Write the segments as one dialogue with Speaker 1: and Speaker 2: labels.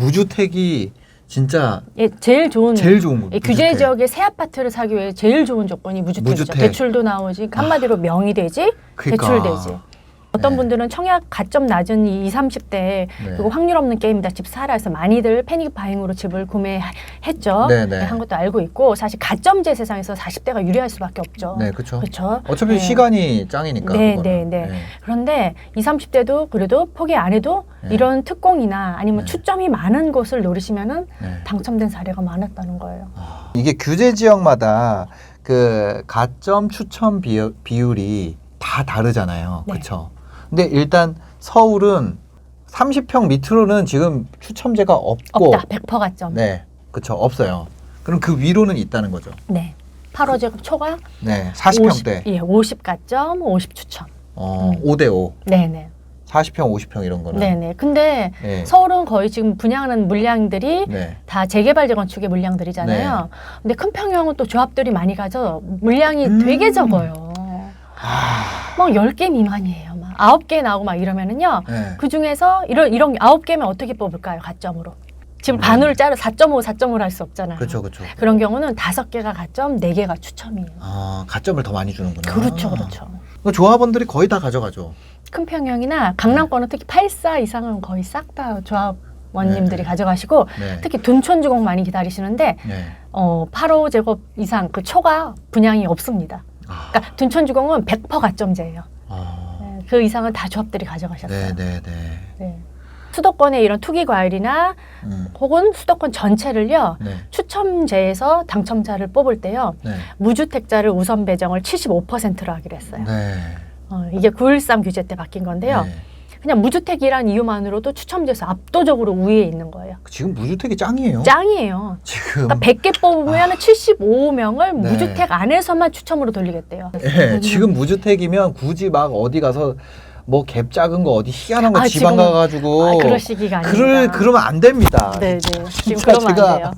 Speaker 1: 무주택이 진짜
Speaker 2: 예, 제일 좋은
Speaker 1: 제일 좋은 거.
Speaker 2: 예, 규제 지역의 새 아파트를 사기 위해 제일 좋은 조건이 무주택이죠.
Speaker 1: 무주택.
Speaker 2: 대출도 나오지 한마디로 명의 되지
Speaker 1: 그러니까.
Speaker 2: 대출 되지. 어떤
Speaker 1: 네.
Speaker 2: 분들은 청약 가점 낮은 이 20, 30대
Speaker 1: 네.
Speaker 2: 그리고 확률 없는 게임이다 집 사라 해서 많이들 패닉 바잉으로 집을 구매했죠.
Speaker 1: 네, 네.
Speaker 2: 한 것도 알고 있고 사실 가점제 세상에서 40대가 유리할 수밖에 없죠.
Speaker 1: 네, 그렇죠.
Speaker 2: 그렇죠.
Speaker 1: 어차피
Speaker 2: 네.
Speaker 1: 시간이 짱이니까.
Speaker 2: 네,
Speaker 1: 그거는.
Speaker 2: 네, 네. 그런데 20, 30대도 그래도 포기 안 해도
Speaker 1: 네.
Speaker 2: 이런 특공이나 아니면
Speaker 1: 네.
Speaker 2: 추점이 많은 곳을 노리시면은
Speaker 1: 네.
Speaker 2: 당첨된 사례가 많았다는 거예요.
Speaker 1: 이게 규제 지역마다 그 가점 추천 비율, 비율이 다 다르잖아요.
Speaker 2: 네.
Speaker 1: 그렇죠. 근데 일단 서울은 30평 밑으로는 지금 추첨제가 없고
Speaker 2: 없다. 100% 가점.
Speaker 1: 네. 그렇죠. 없어요. 그럼 그 위로는 있다는 거죠.
Speaker 2: 네. 8호제곱 초과
Speaker 1: 네. 40평대.
Speaker 2: 예, 50 가점, 50 추천.
Speaker 1: 어,
Speaker 2: 음.
Speaker 1: 5대 5.
Speaker 2: 네, 네.
Speaker 1: 40평, 50평 이런 거는.
Speaker 2: 네, 네. 근데
Speaker 1: 네.
Speaker 2: 서울은 거의 지금 분양하는 물량들이
Speaker 1: 네.
Speaker 2: 다 재개발 재건축의 물량들이잖아요. 근데 큰 평형은 또 조합들이 많이 가져 물량이
Speaker 1: 음.
Speaker 2: 되게 적어요.
Speaker 1: 아.
Speaker 2: 막 10개 미만이에요. 막 9개 나오고 막 이러면은요.
Speaker 1: 네.
Speaker 2: 그 중에서 이런 이런 9개면 어떻게 뽑을까요? 가점으로. 지금
Speaker 1: 음.
Speaker 2: 반으로 자르 4.5, 4.5를 할수 없잖아요.
Speaker 1: 그렇죠. 그렇죠.
Speaker 2: 그런 경우는 다섯 개가 가점, 네 개가 추첨이에요.
Speaker 1: 아, 가점을 더 많이 주는구나.
Speaker 2: 그렇죠, 그렇죠.
Speaker 1: 그 조합원들이 거의 다 가져가죠.
Speaker 2: 큰 평형이나 강남권은 특히 84 이상은 거의 싹 다 조합 원님들이
Speaker 1: 네, 네.
Speaker 2: 가져가시고
Speaker 1: 네.
Speaker 2: 특히 둔촌 주공 많이 기다리시는데
Speaker 1: 네.
Speaker 2: 어, 8호 제곱 이상 그 초가 분양이 없습니다.
Speaker 1: 아.
Speaker 2: 그러니까 둔촌 주공은 100% 가점제예요.
Speaker 1: 아.
Speaker 2: 네, 그 이상은 다 조합들이 가져가셨어요.
Speaker 1: 네, 네, 네.
Speaker 2: 네. 수도권의 이런 투기 과열이나
Speaker 1: 음.
Speaker 2: 혹은 수도권 전체를요
Speaker 1: 네.
Speaker 2: 추첨제에서 당첨자를 뽑을 때요
Speaker 1: 네.
Speaker 2: 무주택자를 우선 배정을 75%로 하기로 했어요.
Speaker 1: 네.
Speaker 2: 어, 이게 9.13 규제 때 바뀐 건데요.
Speaker 1: 네.
Speaker 2: 그냥 무주택이란 이유만으로도 추첨제에서 압도적으로 우위에 있는 거예요.
Speaker 1: 지금 무주택이 짱이에요.
Speaker 2: 짱이에요.
Speaker 1: 지금.
Speaker 2: 그러니까 100개 뽑으면 75명을
Speaker 1: 네.
Speaker 2: 무주택 안에서만 추첨으로 돌리겠대요.
Speaker 1: 예, 지금 무주택이면 굳이 막 어디 가서 뭐갭 작은 거 어디 희한한 거
Speaker 2: 아,
Speaker 1: 지방
Speaker 2: 지금은-
Speaker 1: 가가지고
Speaker 2: 아, 그럴 시기가 아닙니다.
Speaker 1: 그럴 그러면 안 됩니다.
Speaker 2: 네, 네. 지금
Speaker 1: 진짜
Speaker 2: 그러면 안 돼요.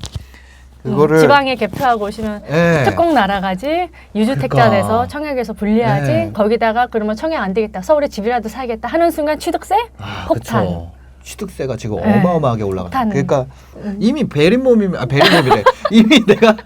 Speaker 1: 그거를
Speaker 2: 음, 지방에 개표하고 오시면
Speaker 1: 예.
Speaker 2: 특공 날아가지 유주택자
Speaker 1: 그러니까.
Speaker 2: 돼서 청약에서 분리하지
Speaker 1: 네.
Speaker 2: 거기다가 그러면 청약 안 되겠다 서울에 집이라도 사겠다 하는 순간 취득세
Speaker 1: 아,
Speaker 2: 폭탄.
Speaker 1: 그쵸. 취득세가 지금
Speaker 2: 네.
Speaker 1: 어마어마하게 올라가.
Speaker 2: 폭탄은.
Speaker 1: 그러니까
Speaker 2: 음.
Speaker 1: 이미 베린 몸이면 아 베린 몸이래. 이미 내가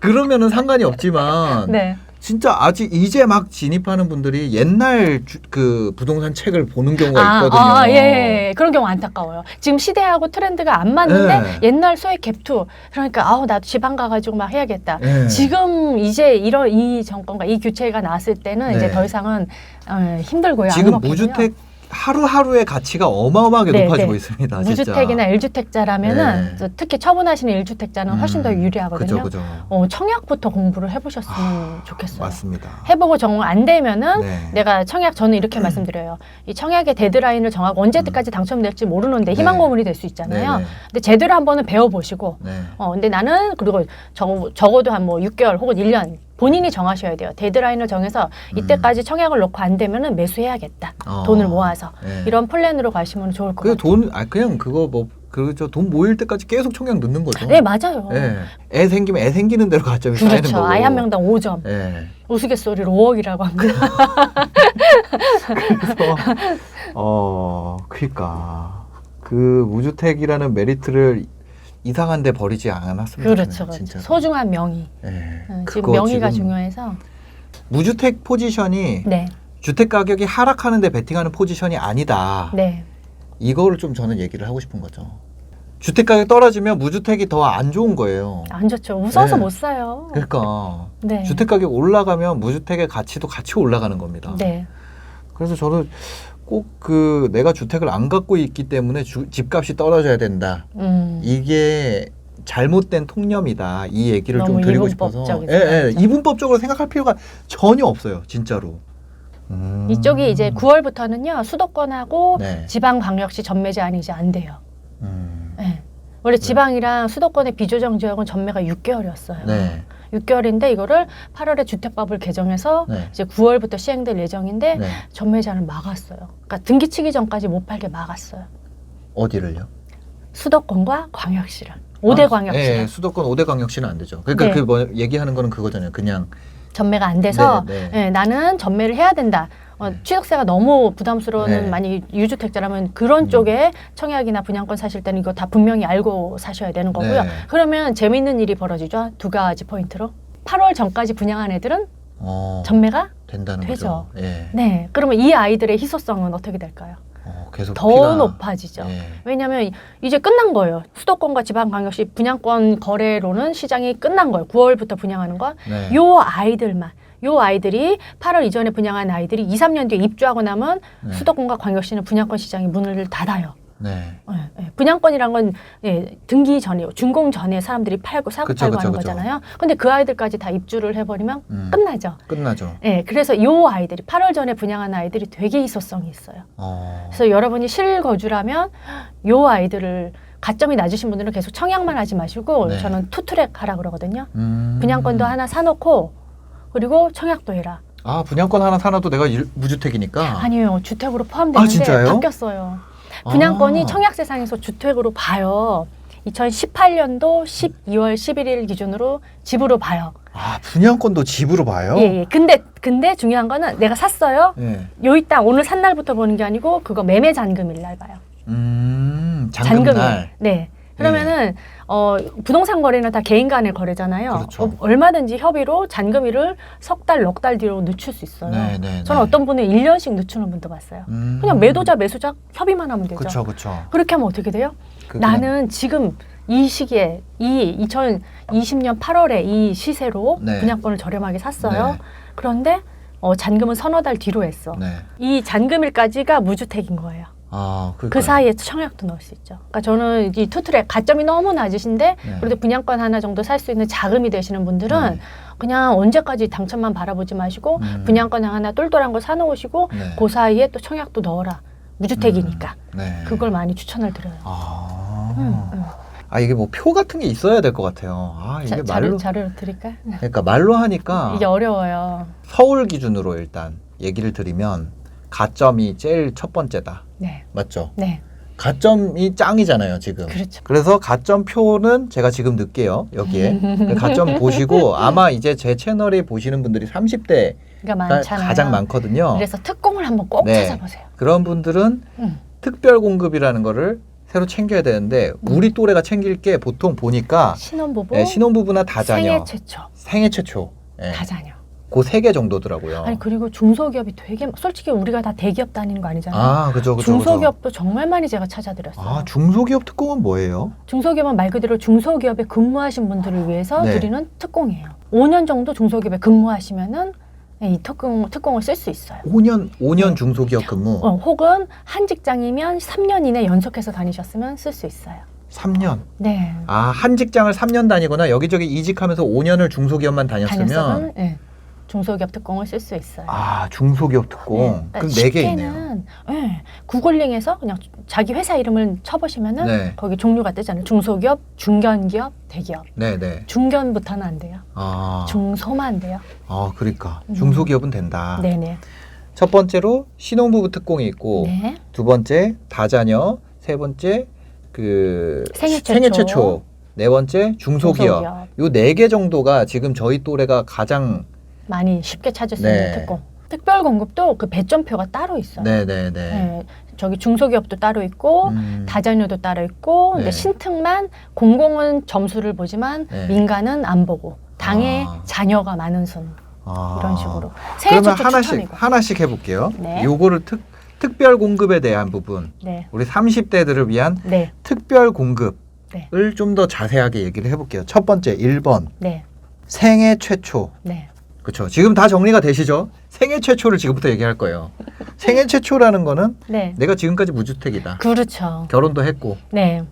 Speaker 1: 그러면은 상관이 없지만
Speaker 2: 네.
Speaker 1: 진짜 아직 이제 막 진입하는 분들이 옛날 주, 그 부동산 책을 보는 경우가
Speaker 2: 아,
Speaker 1: 있거든요.
Speaker 2: 아, 예, 예. 그런 경우 안타까워요. 지금 시대하고 트렌드가 안 맞는데
Speaker 1: 네.
Speaker 2: 옛날 소액 갭투 그러니까 아우 나도 지방 가가지고 막 해야겠다.
Speaker 1: 예.
Speaker 2: 지금 이제 이런 이 정권과 이 규제가 나왔을 때는
Speaker 1: 네.
Speaker 2: 이제 더 이상은 어, 힘들고요. 안
Speaker 1: 지금. 무주택 하루하루의 가치가 어마어마하게
Speaker 2: 네,
Speaker 1: 높아지고
Speaker 2: 네.
Speaker 1: 있습니다.
Speaker 2: 무주택이나 일주택자라면은
Speaker 1: 네.
Speaker 2: 저 특히 처분하시는 일주택자는 훨씬 더
Speaker 1: 음,
Speaker 2: 유리하거든요.
Speaker 1: 그죠, 그죠.
Speaker 2: 어, 청약부터 공부를 해보셨으면
Speaker 1: 아,
Speaker 2: 좋겠어요.
Speaker 1: 맞습니다.
Speaker 2: 해보고 정말 안 되면은
Speaker 1: 네.
Speaker 2: 내가 청약 저는 이렇게 말씀드려요. 이 청약의 데드라인을 정하고 언제까지 당첨될지 모르는데 희망
Speaker 1: 네.
Speaker 2: 고문이 될 수 있잖아요.
Speaker 1: 네, 네.
Speaker 2: 근데 제대로 한번은 배워보시고
Speaker 1: 네.
Speaker 2: 어 근데 나는 그리고 적, 적어도 한 뭐 6개월 혹은 1년 본인이 정하셔야 돼요. 데드라인을 정해서 이때까지 청약을 놓고 안 되면은 매수해야겠다.
Speaker 1: 음. 어.
Speaker 2: 돈을 모아서
Speaker 1: 네.
Speaker 2: 이런 플랜으로 가시면 좋을
Speaker 1: 것그
Speaker 2: 같아요.
Speaker 1: 돈, 아 그냥 그거 뭐 그저 돈 모일 때까지 계속 청약 넣는 거죠.
Speaker 2: 네 맞아요.
Speaker 1: 예. 애 생기면 애 생기는 대로 가점이 쌓이는
Speaker 2: 그렇죠. 아이 한 명당 5점.
Speaker 1: 예.
Speaker 2: 우스갯소리로 5억이라고 합니다.
Speaker 1: 그래서 어, 그러니까 그 무주택이라는 메리트를 이상한 데 버리지 않았으면
Speaker 2: 그렇죠,
Speaker 1: 좋겠네요,
Speaker 2: 그렇죠.
Speaker 1: 진짜로.
Speaker 2: 소중한 명의.
Speaker 1: 예.
Speaker 2: 어,
Speaker 1: 그거
Speaker 2: 지금 명의가
Speaker 1: 지금
Speaker 2: 중요해서.
Speaker 1: 무주택 포지션이
Speaker 2: 네,
Speaker 1: 주택 가격이 하락하는데 베팅하는 포지션이 아니다.
Speaker 2: 네.
Speaker 1: 이거를 좀 저는 얘기를 하고 싶은 거죠. 주택 가격 떨어지면 무주택이 더 안 좋은 거예요.
Speaker 2: 안 좋죠. 웃어서
Speaker 1: 네.
Speaker 2: 못 사요.
Speaker 1: 그러니까
Speaker 2: 네.
Speaker 1: 주택 가격 올라가면 무주택의 가치도 같이 올라가는 겁니다.
Speaker 2: 네.
Speaker 1: 그래서 저는 꼭 그 내가 주택을 안 갖고 있기 때문에 주, 집값이 떨어져야 된다.
Speaker 2: 음.
Speaker 1: 이게 잘못된 통념이다. 이 얘기를 좀 드리고 싶어서. 예, 예. 이분법적으로 생각할 필요가 전혀 없어요. 진짜로. 음.
Speaker 2: 이쪽이 이제 9월부터는요 수도권하고
Speaker 1: 네.
Speaker 2: 지방 광역시 전매 제한이 이제 안 돼요.
Speaker 1: 음.
Speaker 2: 네. 원래 지방이랑 수도권의 비조정 지역은 전매가 6개월이었어요.
Speaker 1: 네.
Speaker 2: 6개월인데 이거를 8월에 주택법을 개정해서
Speaker 1: 네.
Speaker 2: 이제 9월부터 시행될 예정인데
Speaker 1: 네.
Speaker 2: 전매 제한을 막았어요. 그러니까 등기 치기 전까지 못 팔게 막았어요.
Speaker 1: 어디를요?
Speaker 2: 수도권과 광역시를 5대
Speaker 1: 아,
Speaker 2: 광역시
Speaker 1: 예, 수도권 5대 광역시는 안 되죠. 그러니까
Speaker 2: 네.
Speaker 1: 그 뭐 얘기하는 거는 그거잖아요. 그냥
Speaker 2: 전매가 안 돼서
Speaker 1: 네, 네.
Speaker 2: 예, 나는 전매를 해야 된다. 어, 취득세가 너무 부담스러운
Speaker 1: 네.
Speaker 2: 만약 유주택자라면 그런
Speaker 1: 음.
Speaker 2: 쪽에 청약이나 분양권 사실 때는 이거 다 분명히 알고 사셔야 되는 거고요.
Speaker 1: 네.
Speaker 2: 그러면 재미있는 일이 벌어지죠. 두 가지 포인트로. 8월 전까지 분양한 애들은
Speaker 1: 어,
Speaker 2: 전매가
Speaker 1: 된다는
Speaker 2: 되죠.
Speaker 1: 거죠. 예.
Speaker 2: 네. 그러면 이 아이들의 희소성은 어떻게 될까요?
Speaker 1: 어, 계속
Speaker 2: 더
Speaker 1: 피가-
Speaker 2: 높아지죠.
Speaker 1: 예.
Speaker 2: 왜냐하면 이제 끝난 거예요. 수도권과 지방광역시 분양권 거래로는 시장이 끝난 거예요. 9월부터 분양하는 거.
Speaker 1: 네.
Speaker 2: 요 아이들만 요 아이들이 8월 이전에 분양한 아이들이 2, 3년 뒤에 입주하고 나면
Speaker 1: 네.
Speaker 2: 수도권과 광역시는 분양권 시장이 문을 닫아요.
Speaker 1: 네.
Speaker 2: 예, 예. 분양권이란 건 예, 등기 전에 준공 전에 사람들이 팔고 사고
Speaker 1: 그쵸,
Speaker 2: 팔고
Speaker 1: 그쵸,
Speaker 2: 하는
Speaker 1: 그쵸.
Speaker 2: 거잖아요. 근데 그 아이들까지 다 입주를 해버리면
Speaker 1: 음,
Speaker 2: 끝나죠.
Speaker 1: 끝나죠.
Speaker 2: 예, 그래서 요 아이들이 8월 전에 분양한 아이들이 되게 희소성이 있어요.
Speaker 1: 어.
Speaker 2: 그래서 여러분이 실거주라면 요 아이들을 가점이 낮으신 분들은 계속 청약만 하지 마시고
Speaker 1: 네.
Speaker 2: 저는 투트랙 하라 그러거든요.
Speaker 1: 음.
Speaker 2: 분양권도 하나 사놓고 그리고 청약도 해라.
Speaker 1: 아 분양권 하나 사놔도 내가 일, 무주택이니까.
Speaker 2: 아니요 주택으로
Speaker 1: 아,
Speaker 2: 포함되는데
Speaker 1: 진짜요?
Speaker 2: 바뀌었어요. 분양권이
Speaker 1: 아.
Speaker 2: 청약 세상에서 주택으로 봐요. 2018년도 12월 11일 기준으로 집으로 봐요.
Speaker 1: 아 분양권도 집으로 봐요.
Speaker 2: 예, 예. 근데 근데 중요한 거는 내가 샀어요.
Speaker 1: 예.
Speaker 2: 요 이따 오늘 산 날부터 보는 게 아니고 그거 매매 잔금일 날 봐요.
Speaker 1: 음 잔금날.
Speaker 2: 네. 그러면은 어 부동산 거래는 다 개인 간의 거래잖아요.
Speaker 1: 그렇죠.
Speaker 2: 어, 얼마든지 협의로 잔금일을 석 달, 넉 달 뒤로 늦출 수 있어요.
Speaker 1: 네, 네.
Speaker 2: 저는
Speaker 1: 네.
Speaker 2: 어떤 분은 1년씩 늦추는 분도 봤어요.
Speaker 1: 음.
Speaker 2: 그냥 매도자, 매수자 협의만 하면 되죠.
Speaker 1: 그렇죠, 그렇죠.
Speaker 2: 그렇게 하면 어떻게 돼요? 나는 지금 이 시기에 이 2020년 8월에 이 시세로
Speaker 1: 네.
Speaker 2: 분양권을 저렴하게 샀어요.
Speaker 1: 네.
Speaker 2: 그런데 어, 잔금은 서너 달 뒤로 했어.
Speaker 1: 네.
Speaker 2: 이 잔금일까지가 무주택인 거예요.
Speaker 1: 아
Speaker 2: 그. 사이에 청약도 넣을 수 있죠. 그러니까 저는 이 투트랙 가점이 너무 낮으신데
Speaker 1: 네.
Speaker 2: 그래도 분양권 하나 정도 살 수 있는 자금이 되시는 분들은
Speaker 1: 네.
Speaker 2: 그냥 언제까지 당첨만 바라보지 마시고
Speaker 1: 음.
Speaker 2: 분양권 하나 똘똘한 거 사놓으시고
Speaker 1: 네.
Speaker 2: 그 사이에 또 청약도 넣어라. 무주택이니까
Speaker 1: 음. 네.
Speaker 2: 그걸 많이 추천을 드려요.
Speaker 1: 아.
Speaker 2: 음, 음.
Speaker 1: 아 이게 뭐 표 같은 게 있어야 될 것 같아요. 아 이게
Speaker 2: 자,
Speaker 1: 말로
Speaker 2: 자료 자료 드릴까?
Speaker 1: 그러니까 말로 하니까
Speaker 2: 이게 어려워요.
Speaker 1: 서울 기준으로 일단 얘기를 드리면 가점이 제일 첫 번째다.
Speaker 2: 네,
Speaker 1: 맞죠?
Speaker 2: 네,
Speaker 1: 가점이 짱이잖아요, 지금.
Speaker 2: 그렇죠.
Speaker 1: 그래서 가점표는 제가 지금 넣을게요, 여기에. 그 가점 보시고 아마 이제 제 채널에 보시는 분들이 30대 가
Speaker 2: 그러니까 많잖아요.
Speaker 1: 가장 많거든요.
Speaker 2: 그래서 특공을 한번 꼭
Speaker 1: 네.
Speaker 2: 찾아보세요.
Speaker 1: 그런 분들은
Speaker 2: 음.
Speaker 1: 특별 공급이라는 거를 새로 챙겨야 되는데 우리 또래가 챙길 게 보통 보니까
Speaker 2: 신혼부부,
Speaker 1: 예, 신혼부부나 다자녀,
Speaker 2: 생애 최초,
Speaker 1: 생애 최초, 예,
Speaker 2: 다자녀.
Speaker 1: 그 세 개 정도더라고요.
Speaker 2: 아니 그리고 중소기업이 되게 솔직히 우리가 다 대기업 다니는 거 아니잖아요.
Speaker 1: 아, 그죠, 그죠.
Speaker 2: 중소기업도 정말 많이 제가 찾아드렸어요.
Speaker 1: 아, 중소기업 특공은 뭐예요?
Speaker 2: 중소기업은 말 그대로 중소기업에 근무하신 분들을 위해서
Speaker 1: 네.
Speaker 2: 드리는 특공이에요. 5년 정도 중소기업에 근무하시면은 이 특공 특공을 쓸 수 있어요.
Speaker 1: 5년, 5년 중소기업 근무,
Speaker 2: 어, 혹은 한 직장이면 3년 이내 연속해서 다니셨으면 쓸 수 있어요.
Speaker 1: 3년.
Speaker 2: 네.
Speaker 1: 아, 한 직장을 3년 다니거나 여기저기 이직하면서 5년을 중소기업만 다녔으면
Speaker 2: 다녔으면 네. 중소기업 특공을 쓸 수 있어요.
Speaker 1: 아, 중소기업 특공.
Speaker 2: 그러니까
Speaker 1: 그럼 네 개 있네요.
Speaker 2: 쉽게는, 네, 구글링에서 그냥 자기 회사 이름을 쳐보시면은
Speaker 1: 네.
Speaker 2: 거기 종류가 뜨잖아요. 중소기업, 중견기업, 대기업.
Speaker 1: 네, 네.
Speaker 2: 중견부터는 안 돼요.
Speaker 1: 아.
Speaker 2: 중소만 돼요.
Speaker 1: 아, 그러니까
Speaker 2: 음.
Speaker 1: 중소기업은 된다.
Speaker 2: 네네.
Speaker 1: 첫 번째로 신혼부부 특공이 있고
Speaker 2: 네.
Speaker 1: 두 번째 다자녀, 세 번째 그
Speaker 2: 생애. 최초,
Speaker 1: 네 번째 중소기업.
Speaker 2: 중소기업.
Speaker 1: 요 네 개 정도가 지금 저희 또래가 가장
Speaker 2: 많이 쉽게 찾을 수
Speaker 1: 네.
Speaker 2: 있는 특공. 특별 공급도 그 배점표가 따로 있어요.
Speaker 1: 네, 네, 네.
Speaker 2: 네, 저기 중소기업도 따로 있고
Speaker 1: 음.
Speaker 2: 다자녀도 따로 있고
Speaker 1: 네.
Speaker 2: 근데 신특만 공공은 점수를 보지만
Speaker 1: 네.
Speaker 2: 민간은 안 보고 당에
Speaker 1: 아.
Speaker 2: 자녀가 많은 순
Speaker 1: 아.
Speaker 2: 이런 식으로 생애
Speaker 1: 그러면 하나씩
Speaker 2: 추첨이고.
Speaker 1: 하나씩 해볼게요.
Speaker 2: 네.
Speaker 1: 요거를 특 특별 공급에 대한 부분,
Speaker 2: 네,
Speaker 1: 우리 30대들을 위한
Speaker 2: 네,
Speaker 1: 특별 공급을
Speaker 2: 네.
Speaker 1: 좀 더 자세하게 얘기를 해볼게요. 첫 번째 1번
Speaker 2: 네,
Speaker 1: 생애 최초.
Speaker 2: 네.
Speaker 1: 그렇죠. 지금 다 정리가 되시죠? 생애 최초를 지금부터 얘기할 거예요. 생애 최초라는 거는
Speaker 2: 네.
Speaker 1: 내가 지금까지 무주택이다.
Speaker 2: 그렇죠.
Speaker 1: 결혼도 했고
Speaker 2: 네.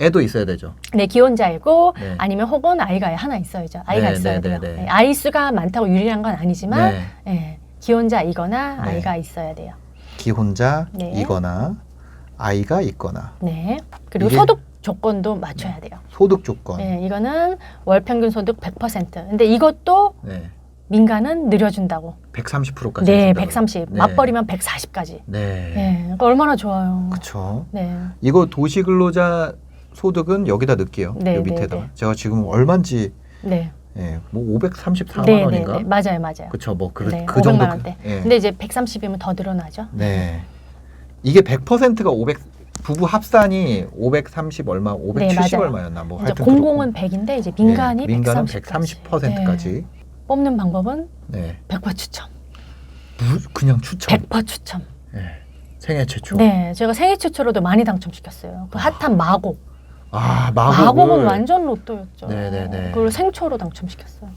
Speaker 1: 애도 있어야 되죠.
Speaker 2: 네, 기혼자이고
Speaker 1: 네.
Speaker 2: 아니면 혹은 아이가 하나 있어야죠. 아이가
Speaker 1: 네,
Speaker 2: 있어야
Speaker 1: 네,
Speaker 2: 돼요.
Speaker 1: 네, 네.
Speaker 2: 네, 아이 수가 많다고 유리한 건 아니지만
Speaker 1: 네.
Speaker 2: 네, 기혼자이거나
Speaker 1: 네.
Speaker 2: 아이가 있어야 돼요.
Speaker 1: 기혼자이거나 아이가 있거나
Speaker 2: 네. 그리고
Speaker 1: 이게-
Speaker 2: 소득 조건도 맞춰야 돼요.
Speaker 1: 소득 조건.
Speaker 2: 네, 이거는 월 평균 소득 100%. 근데 이것도
Speaker 1: 네.
Speaker 2: 민간은 늘려준다고.
Speaker 1: 130%까지.
Speaker 2: 네, 130.
Speaker 1: 네.
Speaker 2: 맞벌이면 140까지.
Speaker 1: 네.
Speaker 2: 네, 그러니까 얼마나 좋아요.
Speaker 1: 그렇죠.
Speaker 2: 네,
Speaker 1: 이거 도시 근로자 소득은 여기다 넣을게요.
Speaker 2: 네,
Speaker 1: 요
Speaker 2: 네,
Speaker 1: 밑에다.
Speaker 2: 네.
Speaker 1: 제가 지금 얼마인지
Speaker 2: 네.
Speaker 1: 예, 뭐 534만
Speaker 2: 네, 네,
Speaker 1: 원인가?
Speaker 2: 네. 맞아요, 맞아요.
Speaker 1: 그쵸, 뭐 그,
Speaker 2: 네,
Speaker 1: 그 정도.
Speaker 2: 500만 원대.
Speaker 1: 예.
Speaker 2: 근데 이제 130이면 더 늘어나죠.
Speaker 1: 네. 이게 100%가 500 부부 합산이 530 얼마, 570
Speaker 2: 네, 맞아요.
Speaker 1: 얼마였나 뭐 하여튼
Speaker 2: 공공은 100인데 이제 민간이
Speaker 1: 네, 민간은
Speaker 2: 130까지.
Speaker 1: 130%까지.
Speaker 2: 뽑는 방법은
Speaker 1: 네.
Speaker 2: 100% 추첨.
Speaker 1: 무- 그냥 추첨.
Speaker 2: 100% 추첨.
Speaker 1: 예. 생애 최초.
Speaker 2: 네, 제가 생애 최초로도 많이 당첨시켰어요. 그 핫한 마곡.
Speaker 1: 아,
Speaker 2: 마곡은
Speaker 1: 마곡을
Speaker 2: 완전 로또였죠.
Speaker 1: 네네네.
Speaker 2: 그걸 생초로 당첨시켰어요.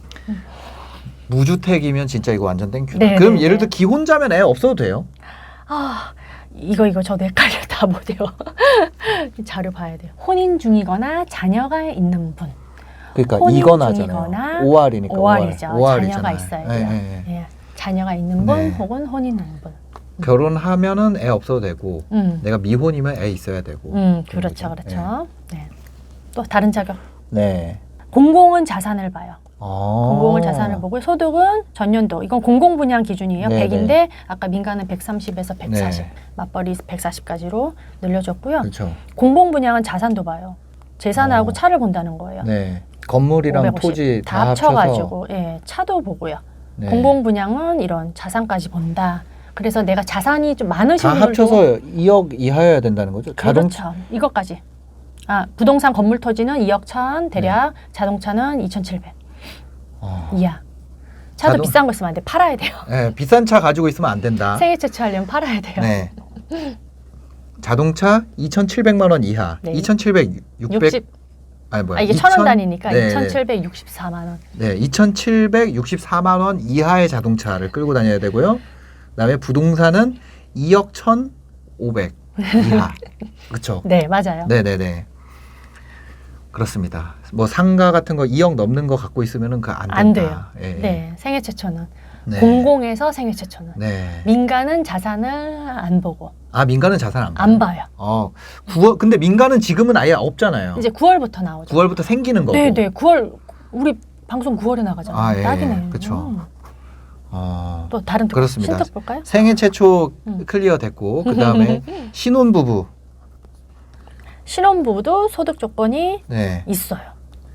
Speaker 1: 무주택이면 진짜 이거 완전 땡큐다.
Speaker 2: 네,
Speaker 1: 그럼
Speaker 2: 네,
Speaker 1: 예를
Speaker 2: 네.
Speaker 1: 들어 기혼자면 애 없어도 돼요?
Speaker 2: 아, 이거 이거 저도 헷갈려 다 보세요. 자료 봐야 돼요. 혼인 중이거나 자녀가 있는 분.
Speaker 1: 그러니까
Speaker 2: 혼인
Speaker 1: 이거나잖아요.
Speaker 2: 중이거나
Speaker 1: 5월이니까
Speaker 2: 5월이죠.
Speaker 1: 5월.
Speaker 2: 자녀가 있어야 돼요.
Speaker 1: 예, 예.
Speaker 2: 예. 자녀가 있는 분
Speaker 1: 네.
Speaker 2: 혹은 혼인 한 분.
Speaker 1: 결혼하면은 애 없어도 되고
Speaker 2: 음,
Speaker 1: 내가 미혼이면 애 있어야 되고.
Speaker 2: 음,
Speaker 1: 그렇죠.
Speaker 2: 그렇죠. 네. 또 다른 자격.
Speaker 1: 네.
Speaker 2: 공공은 자산을 봐요.
Speaker 1: 어.
Speaker 2: 공공을 자산을 보고 소득은 전년도 이건 공공 분양 기준이에요.
Speaker 1: 네,
Speaker 2: 100인데 아까 민간은 130에서 140
Speaker 1: 네.
Speaker 2: 맞벌이 140까지로 늘려줬고요.
Speaker 1: 그렇죠.
Speaker 2: 공공 분양은 자산도 봐요. 재산하고
Speaker 1: 어.
Speaker 2: 차를 본다는 거예요.
Speaker 1: 네. 건물이랑
Speaker 2: 550.
Speaker 1: 토지
Speaker 2: 다
Speaker 1: 다,
Speaker 2: 합쳐가지고 예, 차도 보고요.
Speaker 1: 네.
Speaker 2: 공공 분양은 이런 자산까지 본다. 그래서 내가 자산이 좀 많으신
Speaker 1: 다
Speaker 2: 분들도
Speaker 1: 합쳐서 2억 이하여야 된다는 거죠. 자동
Speaker 2: 그렇죠. 이것까지. 아 부동산 건물 토지는 2억 천 대략
Speaker 1: 네.
Speaker 2: 자동차는 2,700
Speaker 1: 어.
Speaker 2: 이하. 차도
Speaker 1: 자동-
Speaker 2: 비싼 거 있으면 안 돼. 팔아야 돼요.
Speaker 1: 네, 비싼 차 가지고 있으면 안 된다.
Speaker 2: 생애 채취하려면 팔아야 돼요.
Speaker 1: 네. 자동차 2,700만 원 이하.
Speaker 2: 네.
Speaker 1: 2,700, 600
Speaker 2: 60.
Speaker 1: 아니 뭐야?
Speaker 2: 아, 이게 2,000천원 단위니까
Speaker 1: 네,
Speaker 2: 2,764만 원.
Speaker 1: 네, 2,764만 원 이하의 자동차를 끌고 다녀야 되고요. 그다음에 부동산은 2억 1,500 이하. 그렇죠.
Speaker 2: 네, 맞아요.
Speaker 1: 네, 네, 네. 그렇습니다. 뭐 상가 같은 거 2억 넘는 거 갖고 있으면은 그안 된다.
Speaker 2: 안 돼요.
Speaker 1: 예.
Speaker 2: 네, 생애 최초는
Speaker 1: 네.
Speaker 2: 공공에서 생애 최초는
Speaker 1: 네.
Speaker 2: 민간은 자산을 안 보고
Speaker 1: 아, 민간은 자산 안 봐요.
Speaker 2: 안 봐요.
Speaker 1: 어. 9월 근데 민간은 지금은 아예 없잖아요.
Speaker 2: 이제 9월부터 나오죠.
Speaker 1: 9월부터 생기는 거고.
Speaker 2: 네, 네, 9월 우리 방송 9월에 나가잖아요.
Speaker 1: 아, 예,
Speaker 2: 딱이네.
Speaker 1: 그쵸.
Speaker 2: 음.
Speaker 1: 어.
Speaker 2: 또 다른 특
Speaker 1: 그렇습니다.
Speaker 2: 신탁 볼까요?
Speaker 1: 생애 최초
Speaker 2: 음.
Speaker 1: 클리어 됐고 그 다음에 신혼 부부.
Speaker 2: 신혼 부부도 소득 조건이
Speaker 1: 네.
Speaker 2: 있어요.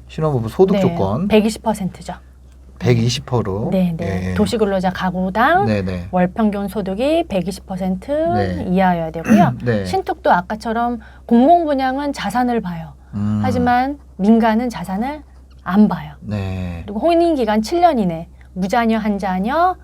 Speaker 1: 신혼 부부 소득
Speaker 2: 네,
Speaker 1: 조건
Speaker 2: 120%죠.
Speaker 1: 120%로.
Speaker 2: 네, 네. 도시근로자 가구당
Speaker 1: 네, 네.
Speaker 2: 월 평균 소득이 120%
Speaker 1: 네.
Speaker 2: 이하여야 되고요.
Speaker 1: 네.
Speaker 2: 신축도 아까처럼 공공 분양은 자산을 봐요.
Speaker 1: 음.
Speaker 2: 하지만 민간은 자산을 안 봐요.
Speaker 1: 네.
Speaker 2: 그리고 혼인 기간 7년 이내 무자녀 한 자녀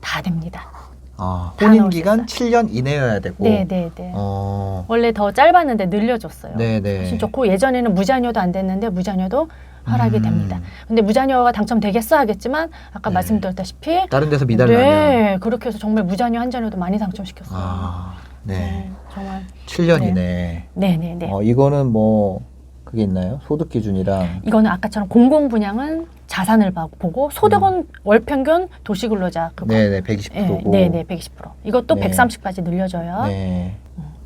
Speaker 2: 다 됩니다.
Speaker 1: 어,
Speaker 2: 다
Speaker 1: 혼인 기간
Speaker 2: 있어요.
Speaker 1: 7년 이내여야 되고.
Speaker 2: 네, 네, 네.
Speaker 1: 어.
Speaker 2: 원래 더 짧았는데 늘려줬어요.
Speaker 1: 네, 네.
Speaker 2: 훨씬 좋고 예전에는 무자녀도 안 됐는데 무자녀도 허락이
Speaker 1: 음.
Speaker 2: 됩니다. 근데 무자녀가 당첨되겠어 하겠지만 아까
Speaker 1: 네.
Speaker 2: 말씀드렸다시피
Speaker 1: 다른 데서 미달나면
Speaker 2: 네, 그렇게 해서 정말 무자녀 한 자녀도 많이 당첨시켰어요.
Speaker 1: 아, 네.
Speaker 2: 네, 정말
Speaker 1: 7년
Speaker 2: 네.
Speaker 1: 이내.
Speaker 2: 네, 네, 네.
Speaker 1: 어, 이거는 뭐 그게 있나요? 소득 기준이랑
Speaker 2: 이거는 아까처럼 공공 분양은 자산을 봐- 보고 소득은 월 평균 도시근로자 그거.
Speaker 1: 네, 네. 120%고.
Speaker 2: 네, 네, 120%. 이것도
Speaker 1: 네.
Speaker 2: 130까지 늘려줘요.
Speaker 1: 네.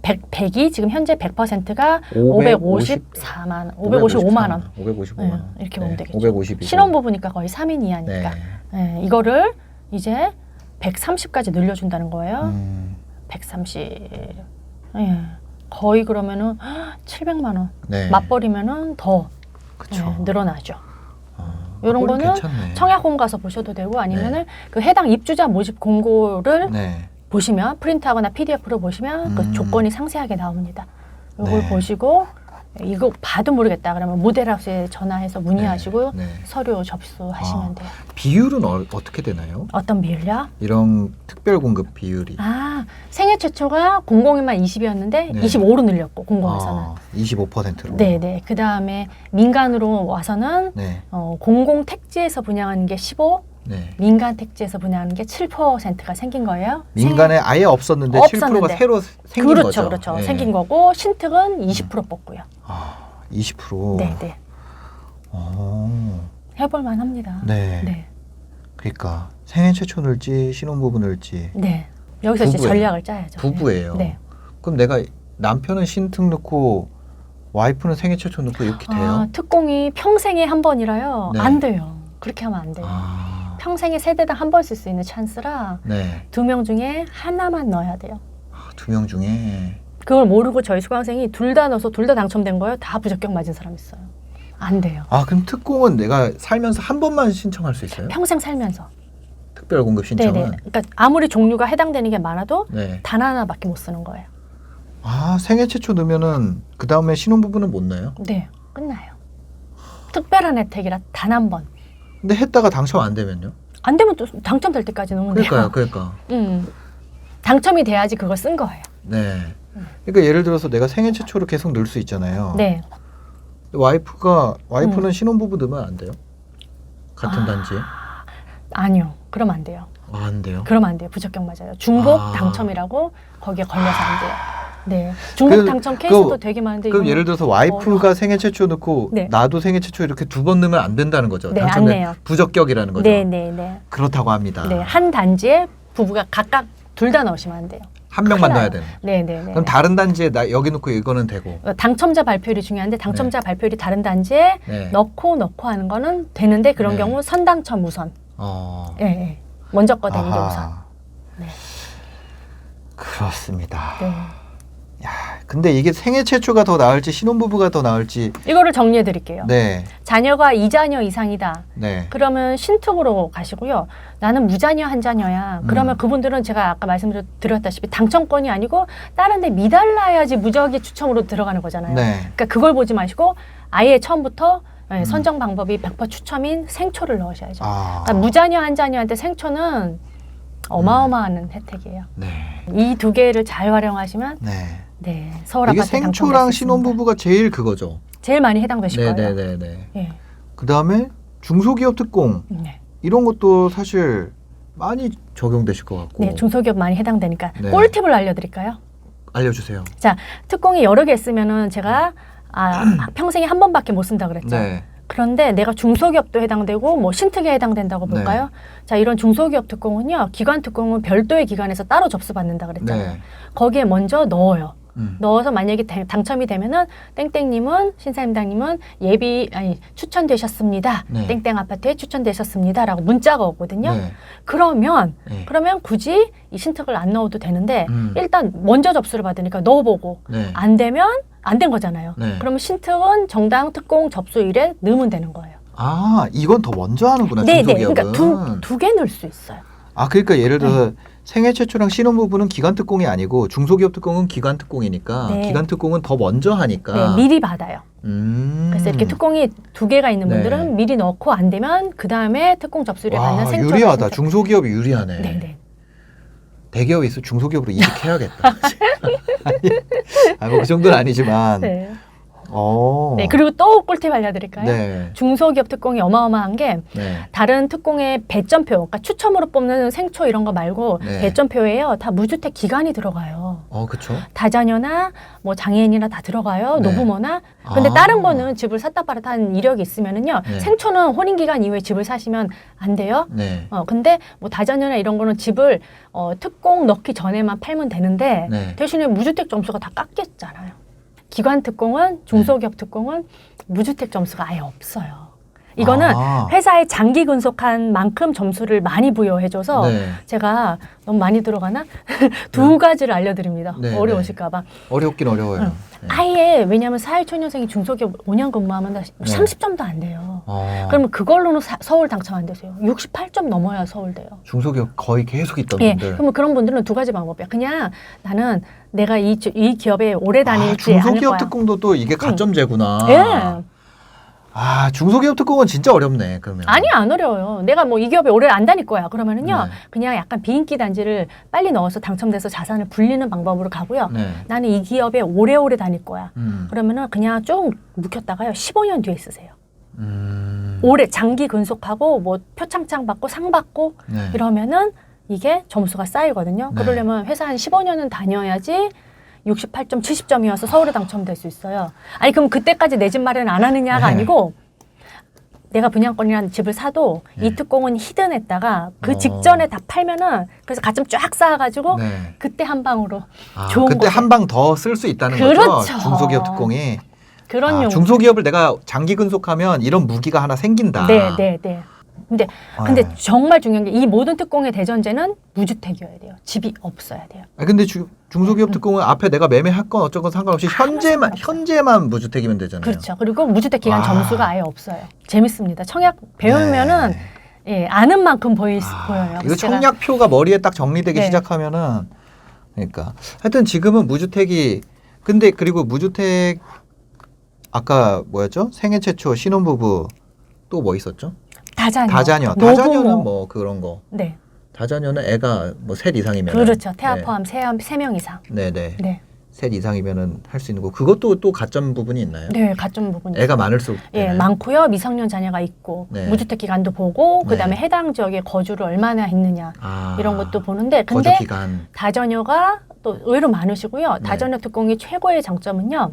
Speaker 2: 100, 100이 지금 현재 100%가
Speaker 1: 550
Speaker 2: 554만 원, 555만 원.
Speaker 1: 555만
Speaker 2: 네,
Speaker 1: 원.
Speaker 2: 이렇게 보면 되겠죠.
Speaker 1: 552.
Speaker 2: 신혼부부니까 거의 3인
Speaker 1: 네.
Speaker 2: 이하니까. 네, 이거를 이제 130까지 늘려준다는 거예요.
Speaker 1: 음,
Speaker 2: 130. 예. 거의 그러면은 700만 원.
Speaker 1: 네.
Speaker 2: 맞벌이면은 더
Speaker 1: 그쵸.
Speaker 2: 예, 늘어나죠.
Speaker 1: 어,
Speaker 2: 요런
Speaker 1: 그건
Speaker 2: 거는
Speaker 1: 괜찮네.
Speaker 2: 청약홈 가서 보셔도 되고 아니면은 그 해당 입주자 모집 공고를
Speaker 1: 네.
Speaker 2: 보시면 프린트하거나 PDF로 보시면
Speaker 1: 음.
Speaker 2: 그 조건이 상세하게 나옵니다. 이걸
Speaker 1: 네.
Speaker 2: 보시고 이거 봐도 모르겠다 그러면 모델하우스에 전화해서 문의하시고
Speaker 1: 네. 네.
Speaker 2: 서류 접수하시면
Speaker 1: 아.
Speaker 2: 돼요.
Speaker 1: 비율은 어, 어떻게 되나요?
Speaker 2: 어떤 비율요?
Speaker 1: 이런 특별 공급 비율이.
Speaker 2: 아 생애 최초가 공공에만 20이었는데
Speaker 1: 네.
Speaker 2: 25로 늘렸고 공공에서는.
Speaker 1: 아, 25%로.
Speaker 2: 네 네. 그 다음에 민간으로 와서는
Speaker 1: 네.
Speaker 2: 어, 공공 택지에서 분양하는 게 15,
Speaker 1: 네.
Speaker 2: 민간 택지에서 분양하는 게 7%가 생긴 거예요.
Speaker 1: 민간에 아예 없었는데
Speaker 2: 없었는데.
Speaker 1: 7%가 새로 생긴
Speaker 2: 그렇죠,
Speaker 1: 거죠.
Speaker 2: 그렇죠.
Speaker 1: 네.
Speaker 2: 생긴 거고 신특은 20% 뽑고요.
Speaker 1: 아, 20%.
Speaker 2: 네, 네.
Speaker 1: 어.
Speaker 2: 해볼 만합니다.
Speaker 1: 네.
Speaker 2: 네,
Speaker 1: 그러니까 생애 최초 늘지 신혼부부 늘지
Speaker 2: 네. 여기서 이제
Speaker 1: 부부예요.
Speaker 2: 전략을 짜야죠.
Speaker 1: 부부예요.
Speaker 2: 네.
Speaker 1: 그럼 내가 남편은 신특 넣고 와이프는 생애 최초 넣고 이렇게
Speaker 2: 아,
Speaker 1: 돼요?
Speaker 2: 특공이 평생에 한 번이라요.
Speaker 1: 네.
Speaker 2: 안 돼요. 그렇게 하면 안 돼요.
Speaker 1: 아,
Speaker 2: 평생에 세 대당 한 번 쓸 수 있는 찬스라
Speaker 1: 네.
Speaker 2: 두 명 중에 하나만 넣어야 돼요.
Speaker 1: 두명 중에
Speaker 2: 그걸 모르고 저희 수강생이 둘 다 넣어서 둘 다 당첨된 거예요. 다 부적격 맞은 사람 있어요. 안 돼요.
Speaker 1: 아 그럼 특공은 내가 살면서 한 번만 신청할 수 있어요?
Speaker 2: 평생 살면서.
Speaker 1: 특별 공급 신청은?
Speaker 2: 네네. 그러니까 아무리 종류가 해당되는 게 많아도
Speaker 1: 네.
Speaker 2: 단 하나밖에 못 쓰는 거예요.
Speaker 1: 아 생애 최초 넣으면은 그 다음에 신혼부부는 못 넣어요?
Speaker 2: 네, 끝나요. 특별한 혜택이라 단 한 번.
Speaker 1: 근데 했다가 당첨 안 되면요?
Speaker 2: 안 되면 또 당첨될 때까지 넣으면
Speaker 1: 그러니까요. 그러니까.
Speaker 2: 음. 당첨이 돼야지 그걸 쓴 거예요.
Speaker 1: 네. 그러니까 예를 들어서 내가 생애 최초로 계속 넣을 수 있잖아요.
Speaker 2: 네.
Speaker 1: 와이프가 와이프는 신혼부부 넣으면 안 돼요? 같은
Speaker 2: 아.
Speaker 1: 단지에?
Speaker 2: 아니요. 그러면 안 돼요.
Speaker 1: 아, 안 돼요.
Speaker 2: 그러면 안 돼요. 부적격 맞아요. 중복
Speaker 1: 아.
Speaker 2: 당첨이라고 거기에 걸려서 안 돼요. 네. 중복
Speaker 1: 그-
Speaker 2: 당첨
Speaker 1: 그-
Speaker 2: 케이스도 되게 많은데
Speaker 1: 그럼 예를 들어서 와이프가
Speaker 2: 어려워.
Speaker 1: 생애 최초 넣고
Speaker 2: 네.
Speaker 1: 나도 생애 최초 이렇게 두 번 넣으면 안 된다는 거죠.
Speaker 2: 네, 안
Speaker 1: 당첨된. 부적격이라는 거죠.
Speaker 2: 네, 네, 네.
Speaker 1: 그렇다고 합니다.
Speaker 2: 네, 한 단지에 부부가 각각 둘 다 넣으시면 안 돼요.
Speaker 1: 한 명만 넣어야. 되는.
Speaker 2: 네, 네, 네.
Speaker 1: 그럼 다른 단지에 나 여기 놓고 이거는 되고.
Speaker 2: 어, 당첨자 발표율이 중요한데 당첨자 발표율이 다른 단지에
Speaker 1: 네.
Speaker 2: 넣고 넣고 하는 거는 되는데 그런
Speaker 1: 네.
Speaker 2: 경우 선당첨 우선.
Speaker 1: 어.
Speaker 2: 예, 예. 먼저 거 되는 게 우선. 네.
Speaker 1: 그렇습니다.
Speaker 2: 네.
Speaker 1: 야, 근데 이게 생애 최초가 더 나을지 신혼부부가 더 나을지.
Speaker 2: 이거를 정리해 드릴게요.
Speaker 1: 네.
Speaker 2: 자녀가 이자녀 이상이다.
Speaker 1: 네.
Speaker 2: 그러면 신특으로 가시고요. 나는 무자녀 한 자녀야. 그러면
Speaker 1: 음.
Speaker 2: 그분들은 제가 아까 말씀드렸다시피 당첨권이 아니고 다른 데 미달라야지 무작위 추첨으로 들어가는 거잖아요.
Speaker 1: 네.
Speaker 2: 그러니까 그걸 보지 마시고 아예 처음부터 예,
Speaker 1: 음.
Speaker 2: 선정 방법이 100% 추첨인 생초를 넣으셔야죠.
Speaker 1: 아.
Speaker 2: 그러니까 무자녀 한 자녀한테 생초는 어마어마한 혜택이에요.
Speaker 1: 네.
Speaker 2: 이 두 개를 잘 활용하시면
Speaker 1: 네.
Speaker 2: 네 서울
Speaker 1: 이게
Speaker 2: 아파트
Speaker 1: 생초랑. 신혼부부가 제일 그거죠.
Speaker 2: 제일 많이 해당되실 거예요.
Speaker 1: 네네네네.
Speaker 2: 예.
Speaker 1: 그 다음에 중소기업 특공
Speaker 2: 네.
Speaker 1: 이런 것도 사실 많이 적용되실 것 같고.
Speaker 2: 네, 중소기업 많이 해당되니까
Speaker 1: 네.
Speaker 2: 꿀팁을 알려드릴까요?
Speaker 1: 알려주세요.
Speaker 2: 특공이 여러 개 있으면은 제가 아, 평생에 한 번밖에 못 쓴다 그랬죠.
Speaker 1: 네.
Speaker 2: 그런데 내가 중소기업도 해당되고 뭐 신특에 해당된다고
Speaker 1: 네.
Speaker 2: 볼까요? 자 이런 중소기업 특공은요 기관 특공은 별도의 기관에서 따로 접수받는다 그랬잖아요.
Speaker 1: 네.
Speaker 2: 거기에 먼저 넣어요.
Speaker 1: 음.
Speaker 2: 넣어서 만약에 대- 당첨이 되면은 땡땡님은 신사임당님은 예비 아니 추천되셨습니다.
Speaker 1: 네.
Speaker 2: 땡땡 아파트에 추천되셨습니다라고 문자가 오거든요.
Speaker 1: 네.
Speaker 2: 그러면
Speaker 1: 네.
Speaker 2: 그러면 굳이 이 신특을 안 넣어도 되는데
Speaker 1: 음.
Speaker 2: 일단 먼저 접수를 받으니까 넣어보고
Speaker 1: 네.
Speaker 2: 안 되면 안 된 거잖아요.
Speaker 1: 네.
Speaker 2: 그러면 신특은 정당 특공 접수일에 넣으면 되는 거예요.
Speaker 1: 아 이건 더 먼저 하는구나
Speaker 2: 네, 네. 그러니까 두 두 개 넣을 수 있어요.
Speaker 1: 아 그러니까 예를 들어서
Speaker 2: 네.
Speaker 1: 생애 최초랑 신혼부부는 기관 특공이 아니고 중소기업 특공은 기관 특공이니까
Speaker 2: 네.
Speaker 1: 기관 특공은 더 먼저 하니까.
Speaker 2: 네, 미리 받아요.
Speaker 1: 음.
Speaker 2: 그래서 이렇게 특공이 두 개가 있는
Speaker 1: 네.
Speaker 2: 분들은 미리 넣고 안 되면 그 다음에 특공 접수일에 받는
Speaker 1: 와
Speaker 2: 생존
Speaker 1: 유리하다. 중소기업이 유리하네.
Speaker 2: 네, 네.
Speaker 1: 대기업에 있어 중소기업으로 이직해야겠다. 아뭐 그 정도는 아니지만.
Speaker 2: 네.
Speaker 1: 어.
Speaker 2: 네. 그리고 또 꿀팁 알려드릴까요?
Speaker 1: 네.
Speaker 2: 중소기업 특공이 어마어마한 게
Speaker 1: 네.
Speaker 2: 다른 특공의 배점표, 그러니까 추첨으로 뽑는 생초 이런 거 말고
Speaker 1: 네.
Speaker 2: 배점표에요. 다 무주택 기간이 들어가요.
Speaker 1: 어 그렇죠.
Speaker 2: 다자녀나 뭐 장애인이나 다 들어가요.
Speaker 1: 네.
Speaker 2: 노부모나. 근데
Speaker 1: 아.
Speaker 2: 다른 거는 집을 샀다 팔았다 한 이력이 있으면은요.
Speaker 1: 네.
Speaker 2: 생초는 혼인 기간 이후에 집을 사시면 안 돼요.
Speaker 1: 네.
Speaker 2: 어 근데 뭐 다자녀나 이런 거는 집을 어 특공 넣기 전에만 팔면 되는데
Speaker 1: 네.
Speaker 2: 대신에 무주택 점수가 다 깎였잖아요. 기관 특공은 중소기업
Speaker 1: 네.
Speaker 2: 특공은 무주택 점수가 아예 없어요. 이거는
Speaker 1: 아.
Speaker 2: 회사에 장기 근속한 만큼 점수를 많이 부여해줘서
Speaker 1: 네.
Speaker 2: 제가 너무 많이 들어가나 두 가지를 알려드립니다.
Speaker 1: 네,
Speaker 2: 어려우실까봐.
Speaker 1: 어렵긴 어려워요.
Speaker 2: 응.
Speaker 1: 네.
Speaker 2: 아예 왜냐하면 사회초년생이 중소기업 5년 근무하면 다
Speaker 1: 네.
Speaker 2: 30점도 안 돼요.
Speaker 1: 어.
Speaker 2: 그러면 그걸로는 사- 서울 당첨 안 되세요. 68점 넘어야 서울 돼요.
Speaker 1: 중소기업 거의 계속 있던
Speaker 2: 예,
Speaker 1: 분들.
Speaker 2: 그러면 그런 분들은 두 가지 방법이야. 그냥 나는 내가 이, 주- 이 기업에 오래
Speaker 1: 아,
Speaker 2: 다닐지 않을
Speaker 1: 중소기업
Speaker 2: 거야.
Speaker 1: 특공도 또 이게 가점제구나.
Speaker 2: 예.
Speaker 1: 아, 중소기업 특공은 진짜 어렵네. 그러면.
Speaker 2: 아니 안 어려워요. 내가 뭐 이 기업에 오래 안 다닐 거야. 그러면은요,
Speaker 1: 네.
Speaker 2: 그냥 약간 비인기 단지를 빨리 넣어서 당첨돼서 자산을 불리는 방법으로 가고요.
Speaker 1: 네.
Speaker 2: 나는 이 기업에 오래오래 다닐 거야.
Speaker 1: 음.
Speaker 2: 그러면은 그냥 쭉 묵혔다가요. 15년 뒤에 쓰세요.
Speaker 1: 음.
Speaker 2: 오래 장기 근속하고 뭐 표창장 받고 상 받고
Speaker 1: 네.
Speaker 2: 이러면은 이게 점수가 쌓이거든요.
Speaker 1: 네.
Speaker 2: 그러려면 회사 한 15년은 다녀야지 68점, 70점이어서 서울에 당첨될 수 있어요. 아니 그럼 그때까지 내 집 마련 안 하느냐가
Speaker 1: 네.
Speaker 2: 아니고 내가 분양권이라는 집을 사도
Speaker 1: 네.
Speaker 2: 이 특공은 히든했다가 그
Speaker 1: 어.
Speaker 2: 직전에 다 팔면은 그래서 가점 쫙 쌓아가지고
Speaker 1: 네.
Speaker 2: 그때 한 방으로
Speaker 1: 아,
Speaker 2: 좋은
Speaker 1: 그때. 한 방 더 쓸 수 있다는
Speaker 2: 그렇죠.
Speaker 1: 거죠. 중소기업 특공이.
Speaker 2: 그런
Speaker 1: 아,
Speaker 2: 용.
Speaker 1: 중소기업을 내가 장기 근속하면 이런 무기가 하나 생긴다.
Speaker 2: 네, 네, 네. 근데 근데
Speaker 1: 네.
Speaker 2: 정말 중요한 게 이 모든 특공의 대전제는 무주택이어야 돼요. 집이 없어야 돼요.
Speaker 1: 아 근데 주, 중소기업 특공은 앞에 내가 매매할 건 어쩌건 상관없이 현재만
Speaker 2: 상관없어요.
Speaker 1: 현재만 무주택이면 되잖아요.
Speaker 2: 그렇죠. 그리고 무주택 기간
Speaker 1: 아.
Speaker 2: 점수가 아예 없어요. 재밌습니다. 청약 배우면은
Speaker 1: 네.
Speaker 2: 예, 아는 만큼 보이,
Speaker 1: 아,
Speaker 2: 보여요.
Speaker 1: 이거
Speaker 2: 제가-
Speaker 1: 청약표가 머리에 딱 정리되기
Speaker 2: 네.
Speaker 1: 시작하면은 그러니까 하여튼 지금은 무주택이 근데 그리고 무주택 아까 뭐였죠? 생애 최초 신혼부부 또 뭐 있었죠?
Speaker 2: 다자녀.
Speaker 1: 다자녀. 다자녀는 뭐 그런 거.
Speaker 2: 네.
Speaker 1: 다자녀는 애가 뭐셋 이상이면
Speaker 2: 그렇죠. 태아
Speaker 1: 네.
Speaker 2: 포함 세명 이상.
Speaker 1: 네, 네.
Speaker 2: 네.
Speaker 1: 셋 이상이면은 할 수 있는 거. 그것도 또 가점 부분이 있나요?
Speaker 2: 네, 가점 부분이.
Speaker 1: 애가 많을수록
Speaker 2: 예,
Speaker 1: 되나요?
Speaker 2: 많고요. 미성년 자녀가 있고
Speaker 1: 네.
Speaker 2: 무주택 기간도 보고 그다음에
Speaker 1: 네.
Speaker 2: 해당 지역에 거주를 얼마나 했느냐
Speaker 1: 아,
Speaker 2: 이런 것도 보는데
Speaker 1: 거주
Speaker 2: 근데
Speaker 1: 기간.
Speaker 2: 다자녀가 또 의외로 많으시고요.
Speaker 1: 네.
Speaker 2: 다자녀 특공의 최고의 장점은요.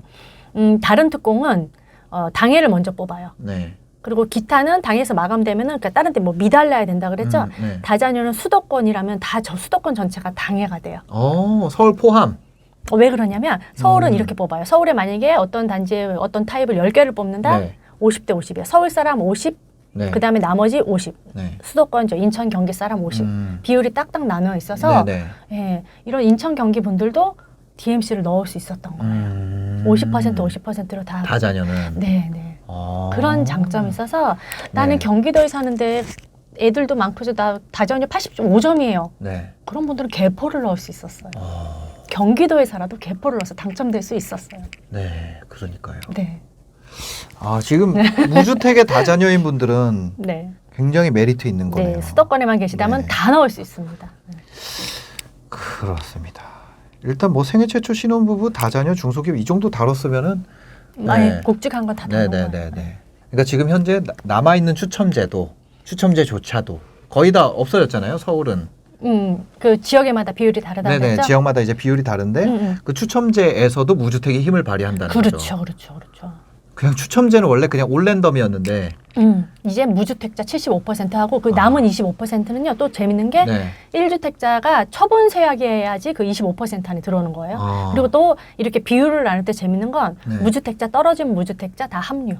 Speaker 2: 음, 다른 특공은 어, 당해를 먼저 뽑아요.
Speaker 1: 네.
Speaker 2: 그리고 기타는 당해에서 마감되면은 그러니까 다른 데 뭐 미달라야 된다 그랬죠.
Speaker 1: 음, 네.
Speaker 2: 다자녀는 수도권이라면 다 저 수도권 전체가 당해가 돼요.
Speaker 1: 어, 서울 포함.
Speaker 2: 어, 왜 그러냐면 서울은
Speaker 1: 음.
Speaker 2: 이렇게 뽑아요. 서울에 만약에 어떤 단지에 어떤 타입을 10개를 뽑는다?
Speaker 1: 네.
Speaker 2: 50대 50이에요. 서울 사람 50,
Speaker 1: 네.
Speaker 2: 그 다음에 나머지 50.
Speaker 1: 네.
Speaker 2: 수도권, 저 인천, 경기 사람 50.
Speaker 1: 음.
Speaker 2: 비율이 딱딱 나눠 있어서
Speaker 1: 네, 네.
Speaker 2: 예, 이런 인천, 경기 분들도 DMC를 넣을 수 있었던 거예요.
Speaker 1: 음.
Speaker 2: 50% 50%로 다.
Speaker 1: 다자녀는.
Speaker 2: 네, 네.
Speaker 1: 아.
Speaker 2: 그런 장점이 있어서 나는
Speaker 1: 네.
Speaker 2: 경기도에 사는데 애들도 많고 해서 나 다자녀 85점이에요.
Speaker 1: 네.
Speaker 2: 그런 분들은 개포를 넣을 수 있었어요.
Speaker 1: 어,
Speaker 2: 경기도에 살아도 개포를 넣어서 당첨될 수 있었어요.
Speaker 1: 네. 그러니까요.
Speaker 2: 네.
Speaker 1: 아, 지금 무주택의 다자녀인 분들은
Speaker 2: 네.
Speaker 1: 굉장히 메리트 있는 거네요.
Speaker 2: 네. 수도권에만 계시다면
Speaker 1: 네.
Speaker 2: 다 넣을 수 있습니다. 네.
Speaker 1: 그렇습니다. 일단 뭐 생애 최초 신혼부부 다자녀 중소기업 이 정도 다뤘으면은
Speaker 2: 아니,
Speaker 1: 네.
Speaker 2: 굵직한 거다
Speaker 1: 네,
Speaker 2: 거예요.
Speaker 1: 네, 네. 그러니까 지금 현재 남아 있는 추첨제도 추첨제조차도 거의 다 없어졌잖아요. 서울은.
Speaker 2: 음, 그 지역에마다 비율이 다르다
Speaker 1: 네네.
Speaker 2: 그랬죠?
Speaker 1: 지역마다 이제 비율이 다른데
Speaker 2: 음, 음.
Speaker 1: 그 추첨제에서도 무주택이 힘을 발휘한다는 거죠.
Speaker 2: 그렇죠, 그렇죠, 그렇죠.
Speaker 1: 그냥 추첨제는 원래 그냥 올랜덤이었는데
Speaker 2: 음, 이제 무주택자 75%하고 그
Speaker 1: 아.
Speaker 2: 남은 25%는요, 또 재밌는 게
Speaker 1: 네.
Speaker 2: 1주택자가 처분 세약해야지 그 25% 안에 들어오는 거예요.
Speaker 1: 아.
Speaker 2: 그리고 또 이렇게 비율을 나눌 때 재밌는 건
Speaker 1: 네.
Speaker 2: 무주택자 떨어진 무주택자 다 합류.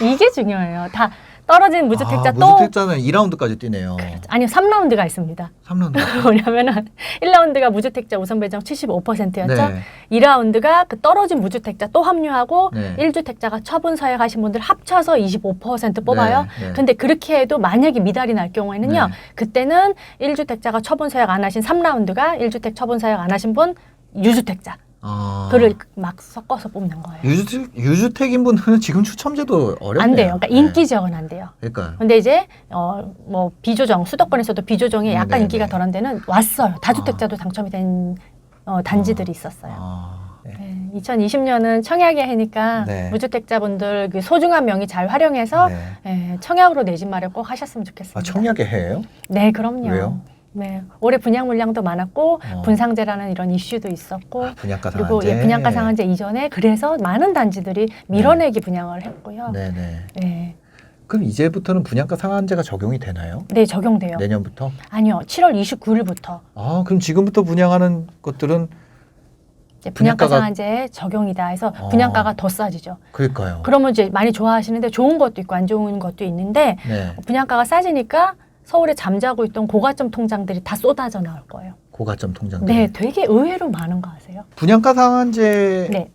Speaker 2: 이게 중요해요. 다 떨어진 무주택자
Speaker 1: 아,
Speaker 2: 또
Speaker 1: 무주택자는 2라운드까지 뛰네요.
Speaker 2: 아니요, 3라운드가 있습니다.
Speaker 1: 3라운드.
Speaker 2: 뭐냐면은 1라운드가 무주택자 우선 배정 75%였죠.
Speaker 1: 네.
Speaker 2: 2라운드가 그 떨어진 무주택자 또 합류하고
Speaker 1: 네.
Speaker 2: 1주택자가 처분 서약하신 분들 합쳐서 25% 뽑아요.
Speaker 1: 네, 네.
Speaker 2: 근데 그렇게 해도 만약에 미달이 날 경우에는요.
Speaker 1: 네.
Speaker 2: 그때는 1주택자가 처분 서약 안 하신 3라운드가 1주택 처분 서약 안 하신 분 유주택자
Speaker 1: 아.
Speaker 2: 그를 막 섞어서 뽑는 거예요.
Speaker 1: 유주택, 유주택인 분들은 지금 추첨제도 어렵네요.
Speaker 2: 안 돼요. 그러니까
Speaker 1: 네.
Speaker 2: 인기 지역은 안 돼요.
Speaker 1: 그러니까
Speaker 2: 근데 이제 어 뭐 비조정 수도권에서도 비조정에
Speaker 1: 네,
Speaker 2: 약간
Speaker 1: 네,
Speaker 2: 인기가
Speaker 1: 네.
Speaker 2: 덜한 데는 왔어요. 다주택자도 당첨이 된 어, 단지들이 있었어요.
Speaker 1: 아, 네.
Speaker 2: 네, 2020년은 청약의 해니까
Speaker 1: 네.
Speaker 2: 무주택자분들 그 소중한 명의 잘 활용해서
Speaker 1: 네.
Speaker 2: 예, 청약으로 내 집 마련 꼭 하셨으면 좋겠습니다.
Speaker 1: 아, 청약의 해예요?
Speaker 2: 네, 그럼요.
Speaker 1: 왜요?
Speaker 2: 네, 올해 분양 물량도 많았고
Speaker 1: 어.
Speaker 2: 분상제라는 이런 이슈도 있었고
Speaker 1: 아, 분양가
Speaker 2: 그리고
Speaker 1: 상한제.
Speaker 2: 예, 분양가 상한제 이전에 그래서 많은 단지들이 밀어내기 분양을 했고요. 네.
Speaker 1: 네네.
Speaker 2: 네.
Speaker 1: 그럼 이제부터는 분양가 상한제가 적용이 되나요?
Speaker 2: 적용돼요.
Speaker 1: 내년부터?
Speaker 2: 아니요, 7월 29일부터
Speaker 1: 아, 그럼 지금부터 분양하는 것들은
Speaker 2: 분양가
Speaker 1: 분양가가-
Speaker 2: 상한제 적용이다 해서
Speaker 1: 어.
Speaker 2: 분양가가 더 싸지죠.
Speaker 1: 그럴까요?
Speaker 2: 그러면 이제 많이 좋아하시는데 좋은 것도 있고 안 좋은 것도 있는데
Speaker 1: 네.
Speaker 2: 분양가가 싸지니까 서울에 잠자고 있던 고가점 통장들이 다 쏟아져 나올 거예요.
Speaker 1: 고가점 통장.
Speaker 2: 네, 되게 의외로 많은 거 아세요?
Speaker 1: 분양가 상한제로
Speaker 2: 네,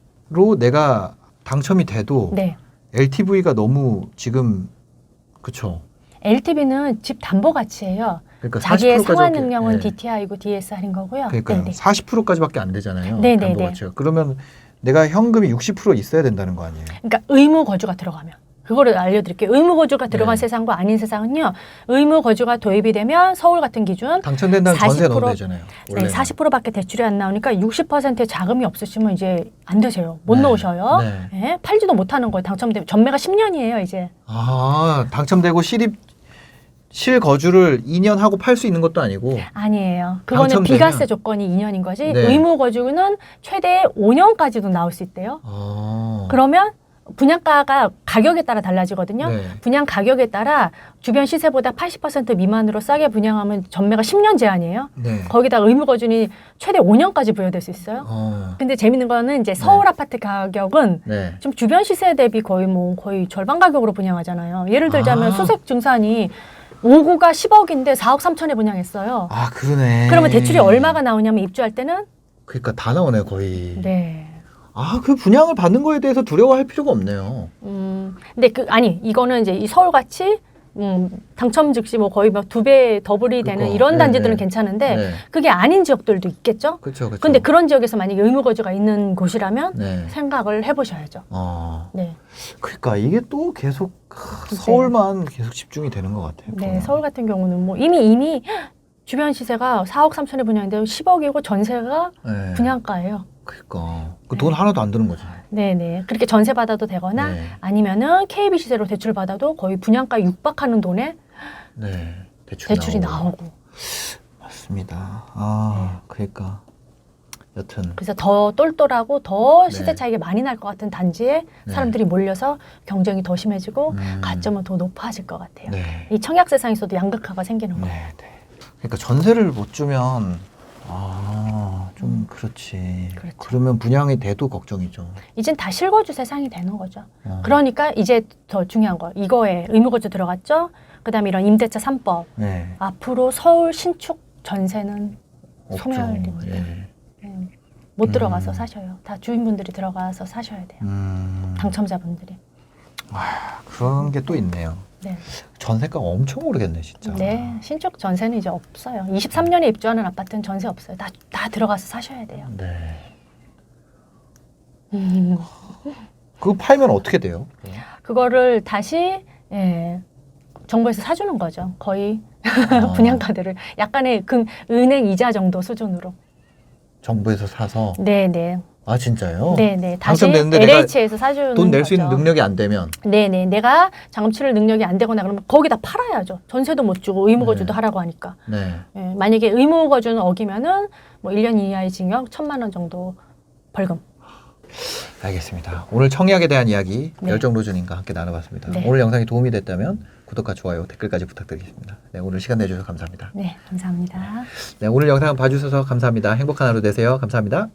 Speaker 1: 내가 당첨이 돼도
Speaker 2: 네.
Speaker 1: LTV가 너무 지금 그쵸?
Speaker 2: LTV는 집 담보 가치예요.
Speaker 1: 그러니까
Speaker 2: 자기의
Speaker 1: 40% 까지
Speaker 2: 상환
Speaker 1: 밖에-
Speaker 2: 능력은
Speaker 1: 네.
Speaker 2: DTI고 DSR인 거고요.
Speaker 1: 그러니까요.
Speaker 2: 네, 네.
Speaker 1: 40%까지밖에 안 되잖아요.
Speaker 2: 네, 네,
Speaker 1: 담보
Speaker 2: 네.
Speaker 1: 가치가. 그러면 내가 현금이 60% 있어야 된다는 거 아니에요?
Speaker 2: 그러니까 의무 거주가 들어가면 그거를 알려드릴게요. 의무 거주가 들어간
Speaker 1: 네.
Speaker 2: 세상과 아닌 세상은요. 의무 거주가 도입이 되면 서울 같은 기준
Speaker 1: 당첨된다면 전세
Speaker 2: 40%
Speaker 1: 넣으면 되잖아요.
Speaker 2: 네,
Speaker 1: 원래는.
Speaker 2: 40%밖에 대출이 안 나오니까 60%의 자금이 없으시면 이제 안 되세요. 못
Speaker 1: 네,
Speaker 2: 넣으셔요.
Speaker 1: 네.
Speaker 2: 예, 팔지도 못하는 거예요. 당첨되면 전매가 10년이에요, 이제.
Speaker 1: 아, 당첨되고 실입 실거주를 2년 하고 팔 수 있는 것도 아니고
Speaker 2: 아니에요. 그거는
Speaker 1: 당첨되면-
Speaker 2: 비과세 조건이 2년인 거지.
Speaker 1: 네.
Speaker 2: 의무 거주는 최대 5년까지도 나올 수 있대요.
Speaker 1: 아.
Speaker 2: 그러면 분양가가 가격에 따라 달라지거든요.
Speaker 1: 네.
Speaker 2: 분양 가격에 따라 주변 시세보다 80% 미만으로 싸게 분양하면 전매가 10년 제한이에요.
Speaker 1: 네.
Speaker 2: 거기다가 의무 거준이 최대 5년까지 부여될 수 있어요.
Speaker 1: 어.
Speaker 2: 근데 재밌는 거는 이제 서울 아파트 가격은
Speaker 1: 네.
Speaker 2: 좀 주변 시세 대비 거의 뭐 거의 절반 가격으로 분양하잖아요. 예를 들자면
Speaker 1: 아.
Speaker 2: 수색 증산이 5구가 10억인데 4억 3천에 분양했어요.
Speaker 1: 아 그러네.
Speaker 2: 그러면 대출이 얼마가 나오냐면 입주할 때는
Speaker 1: 그러니까 다 나오네 거의.
Speaker 2: 네.
Speaker 1: 아 그 분양을 받는 거에 대해서 두려워할 필요가 없네요.
Speaker 2: 음. 근데 그 아니 이거는 이제 이 서울 같이 음, 당첨 즉시 뭐 거의 막 두 배 더블이 되는
Speaker 1: 그거.
Speaker 2: 이런
Speaker 1: 네네.
Speaker 2: 단지들은 괜찮은데
Speaker 1: 네.
Speaker 2: 그게 아닌 지역들도 있겠죠.
Speaker 1: 그렇죠. 그렇죠.
Speaker 2: 근데 그런 지역에서 만약에 의무 거주가 있는 곳이라면
Speaker 1: 네.
Speaker 2: 생각을 해 보셔야죠.
Speaker 1: 어.
Speaker 2: 네.
Speaker 1: 그러니까 이게 또 계속 하,
Speaker 2: 네.
Speaker 1: 서울만 계속 집중이 되는 것 같아요.
Speaker 2: 네,
Speaker 1: 보면.
Speaker 2: 서울 같은 경우는 뭐 이미 이미 주변 시세가 4억 3천에 분양인데 10억이고 전세가
Speaker 1: 네.
Speaker 2: 분양가예요.
Speaker 1: 그러니까 그 돈 하나도 안 드는 거지.
Speaker 2: 네, 네. 그렇게 전세 받아도 되거나
Speaker 1: 네.
Speaker 2: 아니면은 KB 시세로 대출 받아도 거의 분양가 육박하는 돈에
Speaker 1: 네. 대출이,
Speaker 2: 대출이 나오고.
Speaker 1: 맞습니다. 아 그러니까 여튼
Speaker 2: 그래서 더 똘똘하고 더
Speaker 1: 네.
Speaker 2: 시세 차이가 많이 날 것 같은 단지에
Speaker 1: 네.
Speaker 2: 사람들이 몰려서 경쟁이 더 심해지고
Speaker 1: 음.
Speaker 2: 가점은 더 높아질 것 같아요.
Speaker 1: 네.
Speaker 2: 이 청약 세상에서도 양극화가 생기는 거예요.
Speaker 1: 네, 네. 그러니까 전세를 못 주면 아, 좀 그렇지.
Speaker 2: 음. 그렇죠.
Speaker 1: 그러면 분양이 돼도 걱정이죠.
Speaker 2: 이젠 다 실거주 세상이 되는 거죠.
Speaker 1: 어.
Speaker 2: 그러니까 이제 더 중요한 거 이거에 의무거주 들어갔죠. 그다음에 이런 임대차 3법
Speaker 1: 네.
Speaker 2: 앞으로 서울 신축 전세는
Speaker 1: 없죠.
Speaker 2: 소멸입니다.
Speaker 1: 예.
Speaker 2: 음, 못
Speaker 1: 음.
Speaker 2: 들어가서 사셔요. 다 주인분들이 들어가서 사셔야 돼요.
Speaker 1: 음.
Speaker 2: 당첨자분들이.
Speaker 1: 그런 게 또 있네요.
Speaker 2: 네.
Speaker 1: 전세가 엄청 오르겠네, 진짜.
Speaker 2: 네, 신축 전세는 이제 없어요. 23년에 입주하는 아파트는 전세 없어요. 다, 다 들어가서 사셔야 돼요.
Speaker 1: 네.
Speaker 2: 음,
Speaker 1: 그거 팔면 어떻게 돼요?
Speaker 2: 그거를 다시 예, 정부에서 사주는 거죠. 거의
Speaker 1: 아,
Speaker 2: 분양가들을 약간의 금 은행 이자 정도 수준으로.
Speaker 1: 정부에서 사서
Speaker 2: 네, 네,
Speaker 1: 아 진짜요?
Speaker 2: 네, 네. 다시
Speaker 1: 당첨됐는데 내가
Speaker 2: LH에서 사주는
Speaker 1: 돈 낼 수 있는
Speaker 2: 거죠.
Speaker 1: 능력이 안 되면
Speaker 2: 네, 네. 내가 자금 치를 능력이 안 되거나 그러면 거기다 팔아야죠. 전세도 못 주고 의무 거주도
Speaker 1: 네.
Speaker 2: 하라고 하니까.
Speaker 1: 네.
Speaker 2: 예, 만약에 의무 거주는 어기면은 뭐 1년 이하의 징역, 천만 원 정도 벌금.
Speaker 1: 알겠습니다. 오늘 청약에 대한 이야기
Speaker 2: 네.
Speaker 1: 열정 로준님과 함께 나눠봤습니다.
Speaker 2: 네.
Speaker 1: 오늘 영상이 도움이 됐다면 구독과 좋아요, 댓글까지 부탁드리겠습니다. 네, 오늘 시간 내주셔서 감사합니다.
Speaker 2: 네, 감사합니다.
Speaker 1: 네, 오늘 영상 봐주셔서 감사합니다. 행복한 하루 되세요. 감사합니다.